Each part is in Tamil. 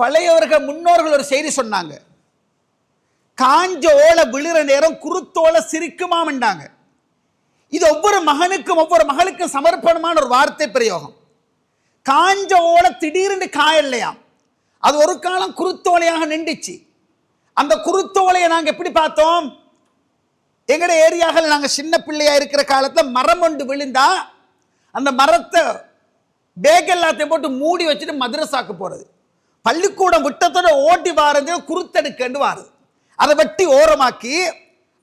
பழையவர்கள் முன்னோர்கள் ஒரு செய்தி சொன்னாங்க. காஞ்ச ஓலை விழுற நேரம் குருத்தோலை சிரிக்குமாமண்டாங்க இது ஒவ்வொரு மகனுக்கும் ஒவ்வொரு மகளுக்கும் சமர்ப்பணமான ஒரு வார்த்தை பிரயோகம். காஞ்ச ஓலை திடீர்னு காயல்லையாம். அது ஒரு காலம் குருத்தோலையாக நின்றுச்சு. அந்த குருத்தோலையை நாங்கள் எப்படி பார்த்தோம்? எங்களோட ஏரியாவில் நாங்கள் சின்ன பிள்ளையாக இருக்கிற காலத்தில் மரம் ஒன்று விழுந்தா அந்த மரத்தை பேக் எல்லாத்தையும் போட்டு மூடி வச்சுட்டு மதுரசாக்கு போகிறது பள்ளிக்கூடம் விட்டத்தோட ஓட்டி வாரது குருத்தெடுக்கண்டு வாருது அதை வெட்டி ஓரமாக்கி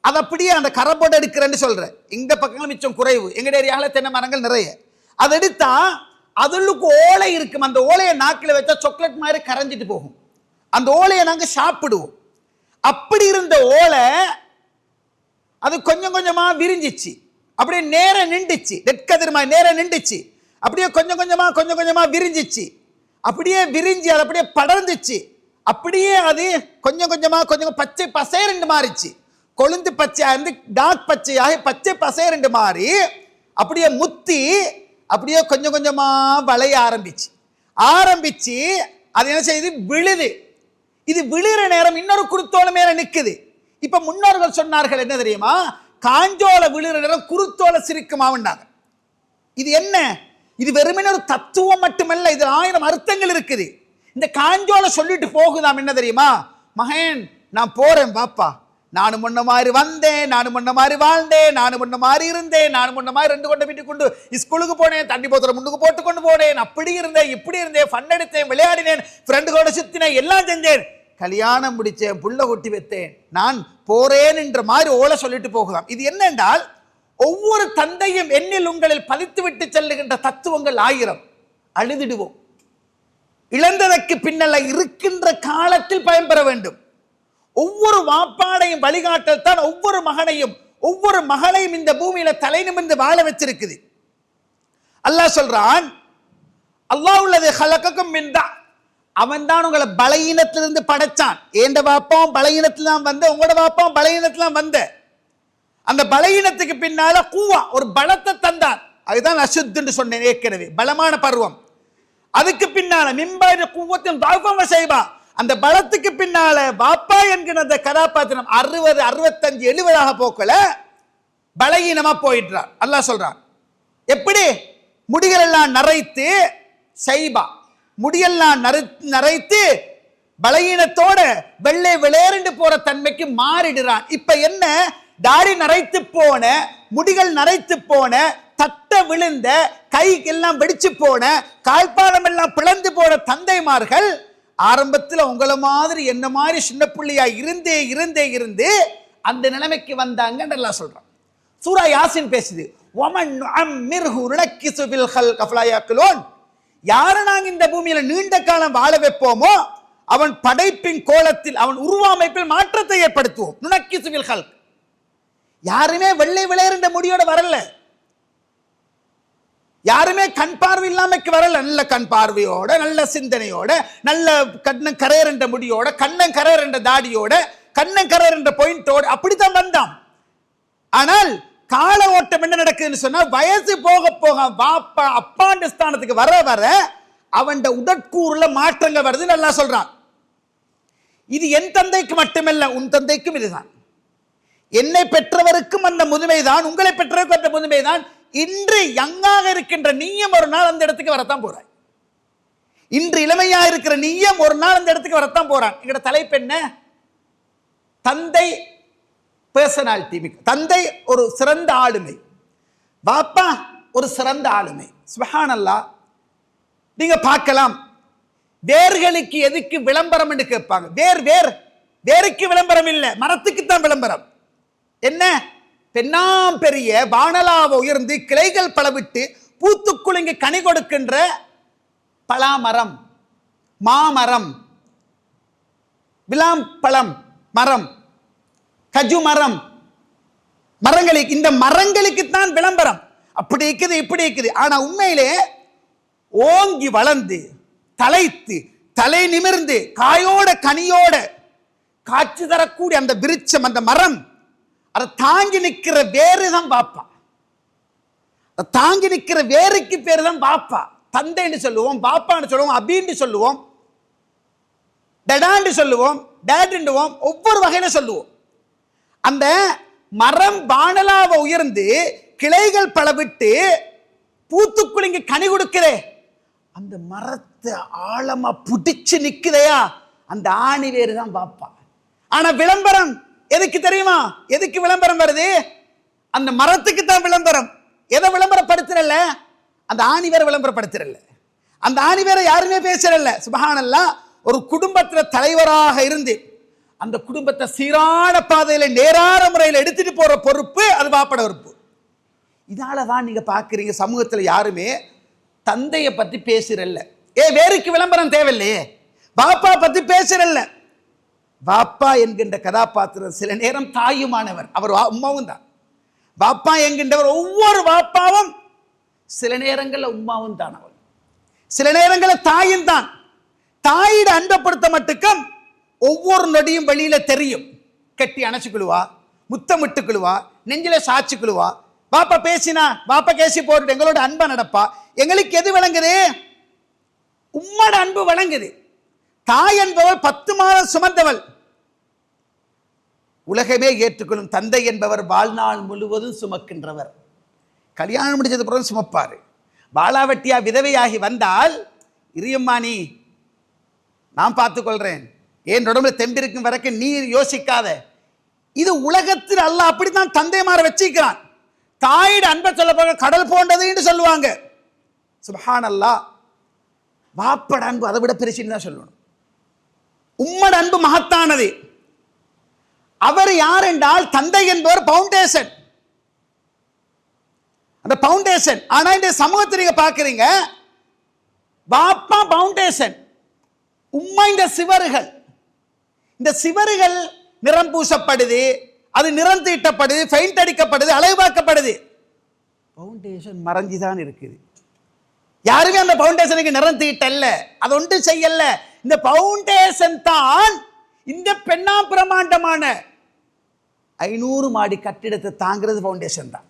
அதை அப்படியே அந்த கரப்போட எடுக்கிறேன்னு சொல்கிறேன் இந்த பக்கங்கள் மிச்சம் குறைவு. எங்கள் ஏரியாவில் தென்னை மரங்கள் நிறைய. அதை எடுத்தா அதுளுக்கு ஓலை இருக்கும். அந்த ஓலையை நாக்கில் வச்சா சாக்லேட் மாதிரி கரைஞ்சிட்டு போகும். அந்த ஓலையை நாங்கள் சாப்பிடுவோம். அப்படி இருந்த ஓலை அது கொஞ்சம் கொஞ்சமாக விரிஞ்சிச்சு. அப்படியே நேரம் நின்றுச்சு. நெற்கதிர்மா நேரம் நின்றுச்சு. அப்படியே கொஞ்சம் கொஞ்சமாக கொஞ்சம் கொஞ்சமாக விரிஞ்சிச்சு. அப்படியே விரிஞ்சு அது அப்படியே படர்ந்துச்சு. அப்படியே அது கொஞ்சம் கொஞ்சமாக கொஞ்சம் பச்சை பசேரெண்டு மாறிச்சு. கொழுந்து பச்சையாக இருந்து டார்க் பச்சையாக பச்சை பசேரெண்டு மாறி அப்படியே முத்தி அப்படியே கொஞ்சம் கொஞ்சமாக வளைய ஆரம்பிச்சு. ஆரம்பிச்சு அது என்ன செய்யுது? விழுது. இது விழுகிற நேரம் இன்னொரு குருத்தோல மேலே நிற்குது இப்போ முன்னோர்கள் சொன்னார்கள் என்ன தெரியுமா? காஞ்சோல விழுகிற நேரம் குருத்தோலை சிரிக்குமாவுண்டாங்க இது என்ன? இது வெறுமனே ஒரு தத்துவம் மட்டுமல்ல இது ஆயிரம் அர்த்தங்கள் இருக்குது. இந்த காஞ்சோல சொல்லிட்டு போகுதாம் என்ன தெரியுமா? மகன் நான் போறேன் பாப்பா நானும் முன்ன மாதிரி வந்தேன் நானும் முன்ன மாதிரி வாழ்ந்தேன் நானும் முன்ன மாதிரி இருந்தேன் நானும் முன்ன மாதிரி ரெண்டு கொண்டு வீட்டுக்கு கொண்டு ஸ்கூலுக்கு போனேன் தண்ணி போத்தல முன்னுக்கு போட்டு கொண்டு போனேன் அப்படி இருந்தேன் இப்படி இருந்தேன் ஃபன் எடுத்தேன் விளையாடினேன் ஃப்ரெண்டுகளோட சுத்தினேன் எல்லாம் செஞ்சேன். கல்யாணம் முடிச்சேன் புள்ள கொட்டி வைத்தேன் நான் போறேன் என்ற மாதிரி ஓலை சொல்லிட்டு போகலாம் இது என்னென்றால் ஒவ்வொரு தந்தையும் எண்ணில் உங்களில் பதித்துவிட்டு செல்லுகின்ற தத்துவங்கள் ஆயிரம். அழுதிடுவோம். இழந்ததற்கு பின்னல இருக்கின்ற காலத்தில் பயன்பெற வேண்டும். ஒவ்வொரு வாப்பாடையும் வழிகாட்டல் தான் ஒவ்வொரு மகனையும் ஒவ்வொரு மகளையும் இந்த பூமியில தலை நிமிர்ந்து வாழ வச்சிருக்குது. அல்லாஹ் சொல்றான் அல்லாஹ் உள்ளது ஹலக்கக்கும் மின்தா அவன் தான் உங்களை பலகீனத்திலிருந்து படைச்சான். ஏண்ட வாப்பாவும் பலகீனத்துல தான் வந்த உங்களோட வாப்பாவும் பலகீனத்துல தான் வந்த. அந்த பலகீனத்துக்கு பின்னால கூவா ஒரு பலத்தை தந்தார். அதுதான் அசுத்துன்னு சொன்னேன் ஏற்கனவே. பலமான பருவம். அதுக்கு பின்னால மிம்பாயிர கூவத்தின் தாழ்வம் செய்வா. அந்த பலத்துக்கு பின்னால பாப்பா என்கிற அந்த கதாபாத்திரம் அறுபது அறுபத்தஞ்சு எழுபதாக போக்கல பலகீனமா போயிட்டார் அல்லாஹ் சொல்றான் எப்படி? முடிகளெல்லாம் நரைத்து சைபா முடியெல்லாம் நரை நரைத்து பலகீனத்தோட வெள்ளை விளையரண்டு போற தன்மைக்கு மாறிடுறான். இப்ப என்ன? தாடி நரைத்து போன முடிகள் நரைத்து போன தட்ட விழுந்த கை எல்லாம் வெடிச்சு போன கால்பாதம் எல்லாம் பிளந்து போன தந்தைமார்கள் ஆரம்பத்தில் உங்களை மாதிரி என்ன மாதிரி சின்ன பிள்ளையா இருந்தே இருந்தே இருந்து அந்த நிலைமைக்கு வந்தாங்கன்னு எல்லாம் சொல்றான். சூரா யாசின் பேசுது ஒமன் அம்மிர்ஹு ருணக்கிசு பில் ஹல் அஃலா யாரை நாங்க இந்த பூமியில நீண்ட காலம் வாழ வைப்போமோ அவன் படைப்பின் கோலத்தில் அவன் உருவமைப்பில் மாற்றத்தை ஏற்படுத்துவோம். நுணக்கி சுவில் ஹல்க் யாருமே வெள்ளை விளையறின்ற முடியோட வரல. யாருமே கண் பார்வை இல்லாமக்கு வரல. நல்ல கண் பார்வையோட நல்ல சிந்தனையோட நல்ல கண்ணன் கரையரண்ட முடியோட கண்ணன் கரையரண்ட தாடியோட கண்ணன் கரையரண்ட பாயிண்டோட அப்படித்தான் வந்தான். ஆனால் கால ஓட்டம் என்ன நடக்குதுன்னு சொன்னா வயசு போக போக வாப்பா அப்பாண்ட ஸ்தானத்துக்கு வர வர அவன் உடற்கூறுல மாற்றங்கள் வருது நல்லா சொல்றான். இது என் தந்தைக்கு மட்டுமல்ல உன் தந்தைக்கும் இதுதான். என்னை பெற்றவருக்கும் அந்த முதுமைதான் உங்களை பெற்றவருக்கும் அந்த முதுமைதான். இன்று யங்காக இருக்கின்ற நீயும் ஒரு நாள் அந்த இடத்துக்கு வரத்தான் போறாய். இன்று இளமையா இருக்கிற நீயும் ஒரு நாள் அந்த இடத்துக்கு வரத்தான் போறான். எங்கட தலைப்பு என்ன? தந்தை பர்சனாலிட்டி தந்தை ஒரு சிறந்த ஆளுமை. பாப்பா ஒரு சிறந்த ஆளுமை. சுபஹானல்லா. நீங்க பார்க்கலாம். வேர்களுக்கு எதுக்கு விளம்பரம் என்று கேட்பாங்க. வேர் வேர். வேருக்கு விளம்பரம் இல்லை மரத்துக்கு தான் விளம்பரம். என்ன? பெண்ணாம் பெரிய வானலாவ உயர்ந்து கிளைகள் பலவிட்டு பூத்து குலுங்கி கனி கொடுக்கின்ற பலாமரம் மாமரம் விளாம்பழம் மரம் கஜு மரம் மரங்களுக்கு இந்த மரங்களுக்கு தான் விளம்பரம். அப்படி இருக்குது இப்படி இருக்குது. ஆனா உண்மையிலே ஓங்கி வளர்ந்து தலைத்து தலை நிமிர்ந்து காயோட கனியோட காட்சி தரக்கூடிய அந்த விருட்சம் அந்த மரம் அதை தாங்கி நிற்கிற வேறு தான் பாப்பா. அதை தாங்கி நிற்கிற வேருக்கு பேர் தான் பாப்பா. தந்தைன்னு சொல்லுவோம் பாப்பான்னு சொல்லுவோம் அபின்னு சொல்லுவோம் டடான்னு சொல்லுவோம் டேடுண்டுவோம் ஒவ்வொரு வகையில சொல்லுவோம். அந்த மரம் பானலாவை உயர்ந்து கிளைகள் பல விட்டு பூத்துக்குளிங்க கனி கொடுக்குதே. அந்த மரத்தை ஆழமா புடிச்சு நிக்குதையா? அந்த ஆணி வேறு தான் பாப்பா. ஆனா விளம்பரம் எதுக்கு தெரியுமா? எதுக்கு விளம்பரம் வருது? அந்த மரத்துக்கு தான் விளம்பரம். எதை விளம்பரப்படுத்துறல்ல? அந்த ஆணி வேற விளம்பரப்படுத்துறல்ல. அந்த ஆணி வேற யாருமே பேசுறல்ல. சுபஹானல்லா ஒரு குடும்பத்தில் தலைவராக இருந்து அந்த குடும்பத்தை சீரான பாதையில் நேரான முறையில் எடுத்துட்டு போற பொறுப்பு அது வாப்பட பொறுப்பு. இதால தான் நீங்க பார்க்குறீங்க சமூகத்தில் யாருமே தந்தையை பற்றி பேசுறல்ல. ஏ வேருக்கு விளம்பரம் தேவையில்லையே. பாப்பா பற்றி பேசுறல்ல. பாப்பா என்கின்ற கதாபாத்திரம் சில நேரம் தாயுமானவர். அவர் வா- உம்மாவும் தான். பாப்பா என்கின்றவர் ஒவ்வொரு பாப்பாவும் சில நேரங்களில் உம்மாவும் தான் அவர். சில நேரங்களில் தாயும் தான். தாயிட அன்பப்படுத்த மட்டுக்கும் ஒவ்வொரு நொடியும் வெளியில் தெரியும். கட்டி அணைச்சுக்கிடுவா முத்தமிட்டுக்கிடுவா நெஞ்சில சாச்சுக்கிடுவா பாப்பா பேசினா பாப்பா கேசி போட்டு எங்களோட அன்பை நடப்பா. எங்களுக்கு எது விளங்குது? உம்மோட அன்பு வழங்குது தாய் என்பவள் பத்து மாதம் சுமந்தவள். உலகமே ஏற்றுக்கொள்ளும் தந்தை என்பவர் வாழ்நாள் முழுவதும் சுமக்கின்றவர். கல்யாணம் முடிஞ்சது பிறகு சுமப்பார். பாலாவட்டியா விதவையாகி வந்தால் இரியம்மா நீ நான் பார்த்துக்கொள்கிறேன் என் உடம்புல தெம்பிருக்கும் வரைக்கும் நீ யோசிக்காத. இது உலகத்தில் அல்லாஹ் தந்தை மாற வச்சிருக்கிறான். தாயிட அன்பை சொல்ல போக கடல் போன்றதுன்னு சொல்லுவாங்க. சுபஹான் அல்லாஹ் வாப்பட அன்பு அதை விட பெருசுன்னு தான் சொல்லணும். உம்மட அன்பு மகத்தானது. அவர் யார் என்றால் தந்தை என்பவர் பவுண்டேஷன் அந்த பவுண்டேஷன் ஆனா இந்த சமூகத்தை நீங்க பாக்குறீங்க பாப்பா பவுண்டேஷன் உம்மா இந்த சிவறுகள் இந்த சிவறுகள் நிறம் பூசப்படுது அது நிறம் தீட்டப்படுது பெயிண்ட் அடிக்கப்படுது அலைவாக்கப்படுது. பவுண்டேஷன் மறைஞ்சுதான் இருக்குது. யாருமே அந்த பவுண்டேஷனுக்கு நிறம் தீட்டல்ல. அது ஒன்றும் செய்யல இந்த பவுண்டேஷன் தான் இந்த பெண்ணா பிரமாண்டமான ஐநூறு மாடி கட்டிடத்தை தாங்கிறது ஃபவுண்டேஷன் தான்.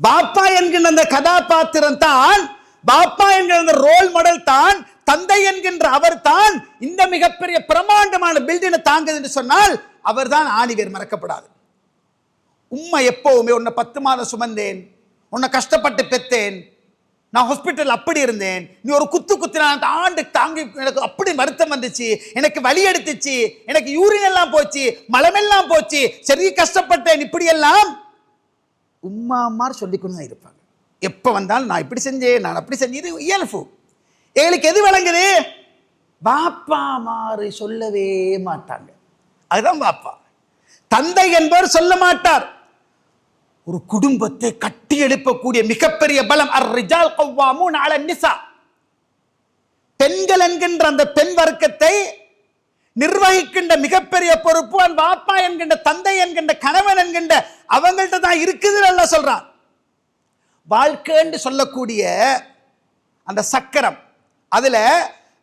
பாப்பா என்கின்ற அந்த கதாபாத்திரம் தான் பாப்பா என்கிற அந்த ரோல் மாடல் தான் தந்தை என்கின்ற அவர் தான் இந்த மிகப்பெரிய பிரமாண்டமான பில்டிங்கை தாங்குது என்று சொன்னால் அவர் தான் ஆணிவேர் மறக்கப்படாது. உம்மை எப்போவுமே உன்னை பத்து மாதம் சுமந்தேன் உன்னை கஷ்டப்பட்டு பெத்தேன் நான் ஹாஸ்பிட்டல் அப்படி இருந்தேன். நீ ஒரு குத்து குத்துனா அந்த ஆண்டு தாங்கி எனக்கு அப்படி வருத்தம் வந்துச்சு. எனக்கு வலி எடுத்துச்சு. எனக்கு யூரின் எல்லாம் போச்சு. மலமெல்லாம் போச்சு. சரி கஷ்டப்பட்டேன். இப்படியெல்லாம் உம்மா அம்மார் சொல்லிக்கொண்டு தான் இருப்பாங்க. எப்போ வந்தாலும் நான் இப்படி செஞ்சேன் நான் அப்படி செஞ்சது இயல்பு. எங்களுக்கு எது விளங்குது? பாப்பா மாறு சொல்லவே மாட்டாங்க. அதுதான் பாப்பா தந்தை என்பவர் சொல்ல மாட்டார். ஒரு குடும்பத்தை கட்டி எழுப்பக்கூடிய மிகப்பெரிய பலம் அர் ரிஜால் கவ்வாமூன் அல நிசா பெண்கள் என்கின்ற அந்த பெண் வர்க்கத்தை நிர்வகிக்கின்ற மிகப்பெரிய பொறுப்பு அந்த பாப்பா என்கின்ற தந்தை என்கின்ற கணவன் என்கின்ற அவங்கள்ட்ட தான் இருக்குதுன்னு எல்லாம் சொல்றான். வாழ்க்கைன்னு சொல்லக்கூடிய அந்த சக்கரம் அதுல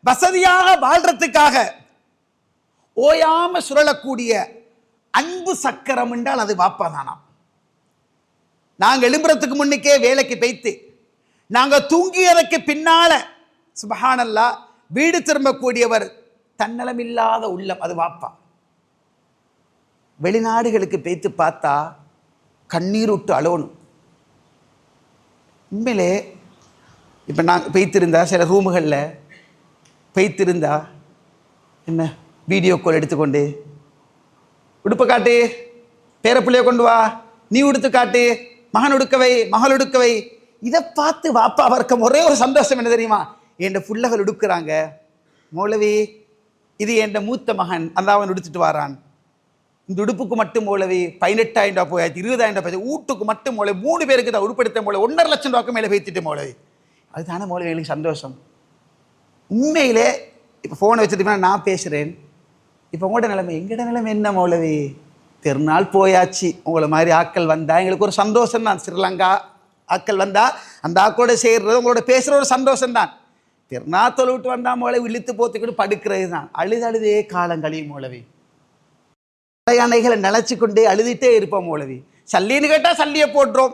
வசதியாக வாழ்றதுக்காக ஓயாம சுழலக்கூடிய அன்பு சக்கரம் என்றால் அது வாப்பா தானாம் நாங்கள் எழும்புறதுக்கு முன்னுக்கே வேலைக்கு பெய்த்து நாங்கள் தூங்கியதற்கு பின்னால சுபஹானல்லா வீடு திரும்பக்கூடியவர் தன்னலமில்லாத உள்ளம் அது வாப்பா. வெளிநாடுகளுக்கு பெய்த்து பார்த்தா கண்ணீர் விட்டு அழணும் உண்மையிலே இப்போ நான் பெய்த்திருந்தா சில ரூமுகளில் பெய்த்திருந்தா என்ன வீடியோ கால் எடுத்துக்கொண்டு உடுப்பை காட்டு பேரப்பிள்ளைய கொண்டு வா நீ உடுத்து காட்டு மகன் உடுக்கவை மகள் உடுக்கவை இதை பார்த்து வாப்பா அவருக்கு ஒரே ஒரு சந்தோஷம் என்ன தெரியுமா? என் புள்ளகள் உடுக்குறாங்க மௌலவி இது என் மூத்த மகன் அந்த அவன் உடுத்துட்டு வாரான். இந்த உடுப்புக்கு மட்டும் மௌலவி பதினெட்டாயிரம் ரூபாய் போயாச்சு இருபதாயிரம் ரூபாய் போயாச்சு வீட்டுக்கு மட்டும் மௌலவி மூணு பேருக்கு தான் உடுப்படுத்த மௌலவி ஒன்றரை லட்சம் ரூபாய்க்கு மேலே பேத்திட்டு மௌலவி. அதுதானே மௌலவி எங்களுக்கு சந்தோஷம். உண்மையிலே இப்போ ஃபோனை வச்சுட்டு நான் பேசுகிறேன் இப்போ உங்களோட நிலைமை எங்களோட நிலைமை என்ன மௌலவி? திருநாள் போயாச்சு. உங்களை மாதிரி ஆட்கள் வந்தால் எங்களுக்கு ஒரு சந்தோஷம் தான் ஸ்ரீலங்கா ஆக்கள் வந்தால் அந்த ஆக்களோட சேர்றது உங்களோட பேசுகிற ஒரு சந்தோஷம் தான் திருநாள் தொழுவிட்டு வந்தால் மூளை இழுத்து போத்துக்கிட்டு படுக்கிறது தான் அழுது அழுதே காலம் கழியும் மௌலவி யானைகளை நினைச்சு கொண்டே அழுதுட்டே இருப்போம் மூலவி சல்லின்னு கேட்டால் சல்லியை போட்டுரும்.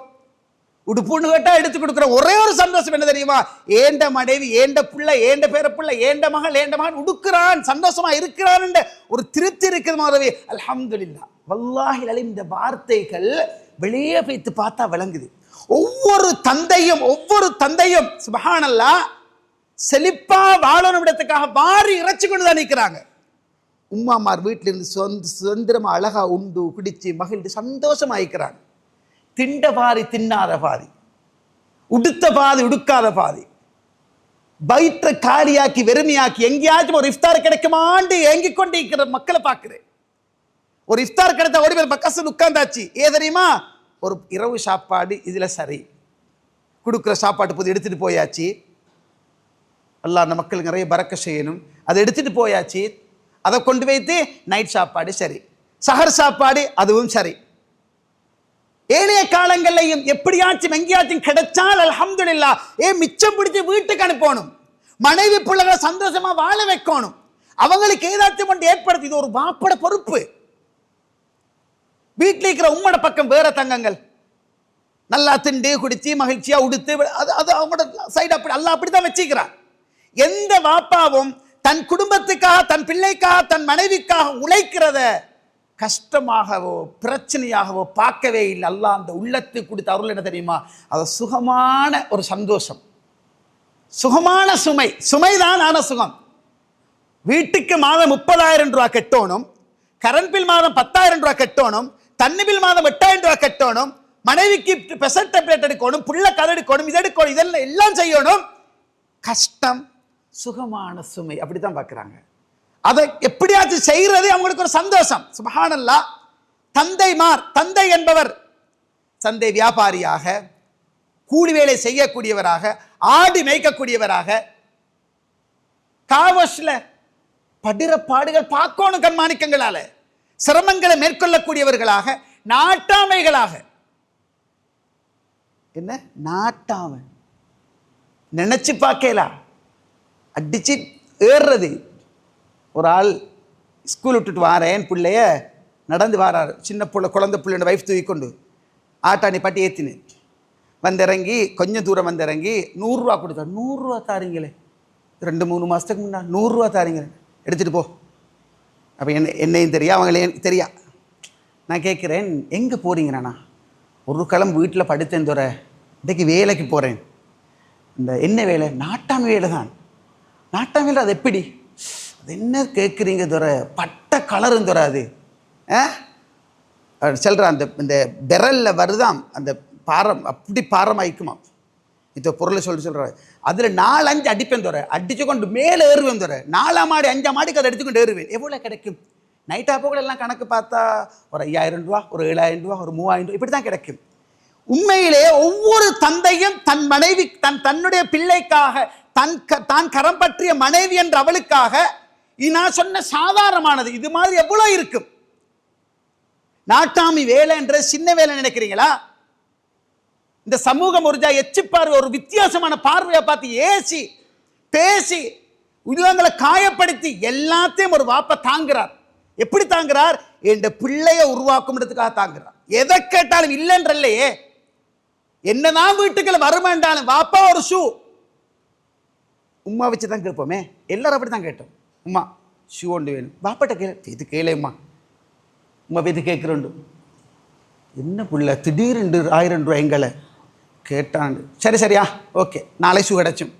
உடுப்புன்னு கேட்டால் எடுத்து கொடுக்குற ஒரே ஒரு சந்தோஷம் என்ன தெரியுமா? ஏண்ட மனைவி ஏண்ட பிள்ளை ஏண்ட பேர பிள்ளை ஏண்ட மகள் ஏண்ட மகன் உடுக்கிறான் சந்தோஷமா இருக்கிறான் ஒரு திருப்தி இருக்குது மாதவி அலமதுல்லா வல்லாஹில் அலீம் இந்த வார்த்தைகள் வெளியே வைத்து பார்த்தா விளங்குது. ஒவ்வொரு தந்தையும் ஒவ்வொரு தந்தையும் சுபஹானல்லா செழிப்பா வாழணும் இடத்துக்காக வாரி இறைச்சி கொண்டு தான் நிற்கிறாங்க உம்மாமார் வீட்டிலிருந்து சொந்த சுதந்திரமா அழகா உண்டு குடிச்சு மகிழ்ந்து சந்தோஷமா இருக்கிறாங்க. திண்ட பாதி தின்னாத பாதி. உடுத்த பாதி உடுக்காத பாதி. வயிற்றை காலியாக்கி வெறுமையாக்கி எங்கேயாச்சும் ஒரு இஃப்தார் கிடைக்குமாண்டு ஏங்கிக் கொண்டு இருக்கிற மக்களை பார்க்குறேன். ஒரு இஃப்தார் கிடைத்த ஓடி போய் பக்கத்தில் உட்காந்தாச்சு ஏ தெரியுமா? ஒரு இரவு சாப்பாடு இதில் சரி. கொடுக்குற சாப்பாட்டு போது எடுத்துட்டு போயாச்சு. எல்லா அந்த மக்களுக்கு நிறைய பறக்க செய்யணும். அதை எடுத்துட்டு போயாச்சு. அதை கொண்டு வைத்து நைட் சாப்பாடு சரி. சஹர் சாப்பாடு அதுவும் சரி. ஏனைய காலங்கள்லையும் எப்படியாச்சும் எங்கேயாச்சும் கிடைச்சால் அல்ஹம்துலில்லாஹ் ஏ மிச்சம் பிடிச்சி வீட்டுக்கு அனுப்பணும். மனைவி பிள்ளைகளை சந்தோஷமா வாழ வைக்கணும். அவங்களுக்கு ஏதாச்சும் ஒன்று ஏற்படுத்தி இது ஒரு வாப்பட பொறுப்பு. வீட்டில் இருக்கிற உம்மோட பக்கம் வேற தங்கங்கள். நல்லா திண்டு குடிச்சு மகிழ்ச்சியாக உடுத்து அது அது அவங்களோட சைடு அப்படி அல்லாஹ் அப்படிதான் வச்சுக்கிறான். எந்த வாப்பாவும் தன் குடும்பத்துக்காக தன் பிள்ளைக்காக தன் மனைவிக்காக உழைக்கிறத கஷ்டமாகவோ பிரச்சனையாகவோ பார்க்கவே இல்லை. அல்லாஹ் அந்த உள்ளத்துக்கு கொடுத்த அருள் என்ன தெரியுமா? அது சுகமான ஒரு சந்தோஷம். சுகமான சுமை. சுமைதான் ஆன சுகம். வீட்டுக்கு மாதம் முப்பதாயிரம் ரூபா கட்டணும். கரண்ட் பில் மாதம் பத்தாயிரம் ரூபா கட்டணும். தண்ணி மாதம் எட்டாயிரம் ரூபாய் கட்டணும் மனைவிக்கு பெசல் டெப்லெட் எடுக்கணும் புள்ள கதை எடுக்கணும் இது எடுக்கணும் இதெல்லாம் எல்லாம் செய்யணும். கஷ்டம் சுகமான சுமை அப்படிதான் பார்க்குறாங்க. அதை எப்படியாச்சும் செய்யறது அவங்களுக்கு ஒரு சந்தோஷம். சுபஹானல்லா தந்தைமார் தந்தை என்பவர் சந்தை வியாபாரியாக கூலி வேலை செய்யக்கூடியவராக ஆடி மேய்க்கக்கூடியவராக காவஷில் படுற பாடுகள் பார்க்கணும் கண்மாணிக்கங்களால். சிரமங்களை மேற்கொள்ளக்கூடியவர்களாக நாட்டாமைகளாக. என்ன? நாட்டாமை. நினைச்சு பார்க்கலாம் அடிச்சு ஏறுறது. ஒரு ஆள் ஸ்கூல் விட்டுட்டு வாரேன் பிள்ளைய நடந்து வாராரு. சின்ன பிள்ளை குழந்தை பிள்ளையோட வைஃப் தூக்கி கொண்டு ஆட்டாணி பாட்டி ஏத்தினு. வந்திறங்கி கொஞ்சம் தூரம் வந்திறங்கி நூறுரூவா கொடுத்தாரு நூறுரூவா தாரீங்களே. ரெண்டு மூணு மாதத்துக்கு முன்னா நூறுரூவா தாரீங்களே. எடுத்துகிட்டு போ. அப்போ என்ன என்னையும் தெரியா அவங்களையும் தெரியா? நான் கேட்குறேன் எங்கே போகிறீங்கண்ணா ஒரு கிளம்பு வீட்டில் படுத்தேன் துறை இன்றைக்கு வேலைக்கு போகிறேன் இந்த என்ன வேலை? நாட்டாம் வேலை தான். நாட்டாம் வேலை அது எப்படி? அது என்ன கேட்குறீங்க துறை பட்ட கலரும் துறை அது. ஆ? சொல்கிறேன் அந்த இந்த பெரலில் வருதாம். அந்த பாரம் அப்படி பாரமாயிக்குமா இந்த பொருளை சொல்லி சொல்கிறாரு அதில் நாலு அஞ்சு அடிப்பேன் தோற. அடிச்சு கொண்டு மேலே ஏறுவேன் தோற. நாலாம் மாடி அஞ்சாம் மாடிக்கு அதை எடுத்துக்கொண்டு ஏறுவேன். எவ்வளோ கிடைக்கும்? நைட்டாக ஆப்போ எல்லாம் கணக்கு பார்த்தா ஒரு ஐயாயிரம் ரூபா ஒரு ஏழாயிரம் ரூபா ஒரு மூவாயிரம் ரூபா இப்படி தான் கிடைக்கும். உண்மையிலே ஒவ்வொரு தந்தையும் தன் மனைவி தன் தன்னுடைய பிள்ளைக்காக தன் க- தான் கரம் பற்றிய மனைவி என்ற அவளுக்காக நான் சொன்ன சாதாரணமானது இது மாதிரி எவ்வளோ இருக்கும்? நாட்டாமி வேலை என்ற சின்ன வேலை நினைக்கிறீங்களா? இந்த சமூகம் ஒரு எச்சு பார்வை ஒரு வித்தியாசமான பார்வையை பார்த்து ஏசி பேசி உள்ளங்களை காயப்படுத்தி எல்லாத்தையும் ஒரு வாப்ப தாங்குறார். எப்படி தாங்குறார்? என்ற பிள்ளைய உருவாக்கும்ன்றதுக்காக தாங்குறார். எதை கேட்டாலும் இல்லைன்றல்லையே. என்னதான் வீட்டுக்குள்ள வருமென்றாலும் வாப்பா ஒரு ஷூ. உம்மா வச்சு தான் கேட்போமே. எல்லாரும் அப்படி தான் கேட்டோம். உம்மா ஷூ ஒன்று வேணும். பாப்பாட்ட கேளு. இது கேளேம்மா உம்மா இது கேட்குறோண்டு. என்ன புள்ள? திடீரென்று ஆயிரம் ரூபாய் எங்களை கேட்டாண்டு சரி சரியா? ஓகே. நாளை சு கிடச்சும்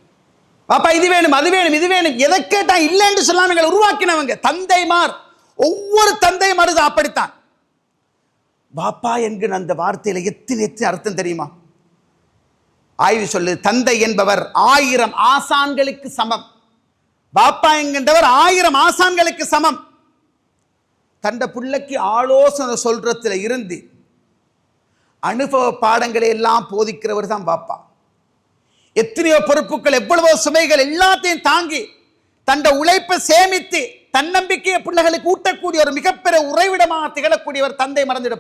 பாப்பா இது வேணும் அது வேணும் இது வேணும். எதை கேட்டா இல்லைன்னு சொல்லாம எங்களை உருவாக்கினவங்க தந்தைமார். ஒவ்வொரு தந்தைமார் இது அப்படித்தான். பாப்பா என்கிற அந்த வார்த்தையில் எத்தனை எத்தனை அர்த்தம் தெரியுமா? ஆய்வு சொல்லு. தந்தை என்பவர் ஆயிரம் ஆசான்களுக்கு சமம். பாப்பா என்கின்றவர் ஆயிரம் ஆசான்களுக்கு சமம். தண்ட பிள்ளைக்கு ஆலோசனை சொல்றதுல இருந்து அனுபவ பாடங்களை எல்லாம் போதிக்கிறவர் தான் பாப்பா. எத்தனையோ பொறுப்புகள் எவ்வளவோ சுமைகள் எல்லாத்தையும் தாங்கி தண்ட உழைப்பை சேமித்து தன்னம்பிக்கையை பிள்ளைகளுக்கு ஊட்டக்கூடிய ஒரு மிகப்பெரிய உறைவிடமாக திகழக்கூடியவர் தந்தை மறந்துவிடப்பட்டார்